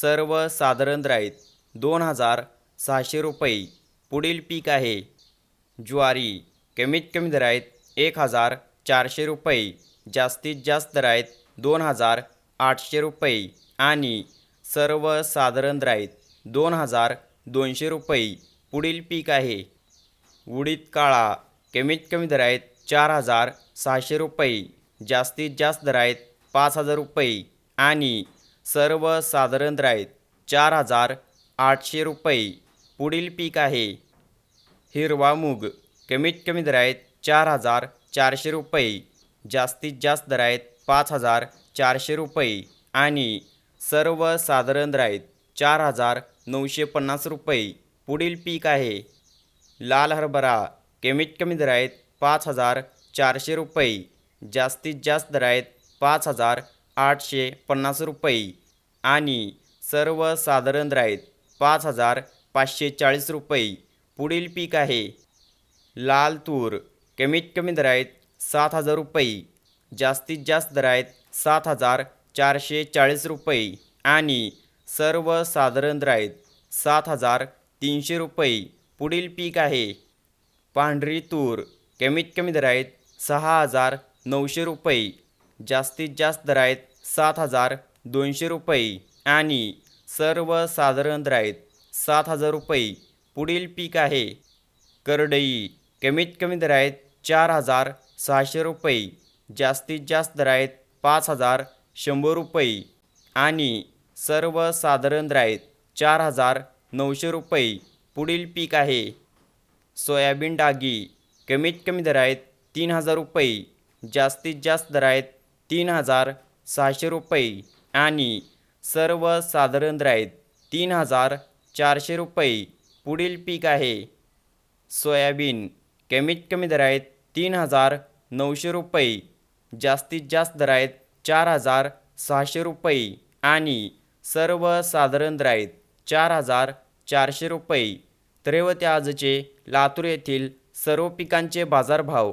सर्वसाधारण साधारण आहेत दोन हजार सहाशे रुपये. पुढील पीक आहे. ज्वारी. कमीत कमी दर एक हजार चारशे रुपये. जास्तीत जास्त दरायत दोन हजार आठशे रुपये. आणि सर्वसाधारण साधारण आहेत दोन हजार दोनशे रुपये. पुढील पीक आहे. उडीद काळा. कमीत कमी दर चार हजार सहाशे रुपये. जास्तीत जास्त दर आहेत पाच हजार रुपये. आणि सर्वसाधारण दर चार हजार आठशे रुपये. पुढील पीक आहे. हिरवा मूग कमीत कमी दर आहेत चार हजार चारशे रुपये. जास्तीत जास्त दर आहेत पाच हजार चारशे रुपये. आणि सर्वसाधारण दर चार हजार नऊशे पन्नास रुपये. पुढील पीक आहे. लाल हरभरा कमीत कमी दर आहेत पाच हजार चारशे रुपये. जास्तीत जास्त दर आहेत पाच हजार आठशे पन्नास रुपये आणि सर्वसाधारण राईत पाच हजार पाचशे चाळीस रुपये. पुढील पीक आहे लाल तूर कमीत कमी दर आहेत सात हजार रुपये जास्तीत जास्त दर आहेत सात हजार चारशे चाळीस रुपये आणि सर्वसाधारण दर सात हजार तीनशे रुपये. पुढील पीक आहे पांढरी तूर. कमीत कमी दर आहेत सहा हजार नऊशे रुपये. जास्तीत जास्त दर आहेत सात हजार दोनशे रुपये आणि सर्वसाधारण दर आहेत सात हजार रुपये पुढील पीक आहे. करडई कमीत कमी दर आहेत चार हजार सहाशे रुपये जास्तीत जास्त दर आहेत पाच हजार शंभर रुपये आणि सर्वसाधारण दर आहेत चार हजार नऊशे रुपये पुढील पीक आहे. सोयाबीन डागी कमीत कमी दर आहेत तीन हजार रुपये जास्तीत जास्त दर आहेत तीन हजार सहाशे रुपये आणि सर्वसाधारण राईत तीन हजार चारशे रुपये. पुढील पीक आहे. सोयाबीन. कमीत कमी दर आहेत तीन हजार नऊशे रुपये. जास्तीत जास्त दर आहेत चार हजार सहाशे रुपये आणि सर्वसाधारण दर आहेत चार हजार चारशे रुपये. तर आजचे लातूर येथील सर्व पिकांचे बाजारभाव